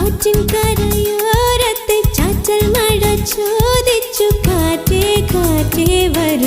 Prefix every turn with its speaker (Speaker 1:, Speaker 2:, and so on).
Speaker 1: ஆற்றின் கரை.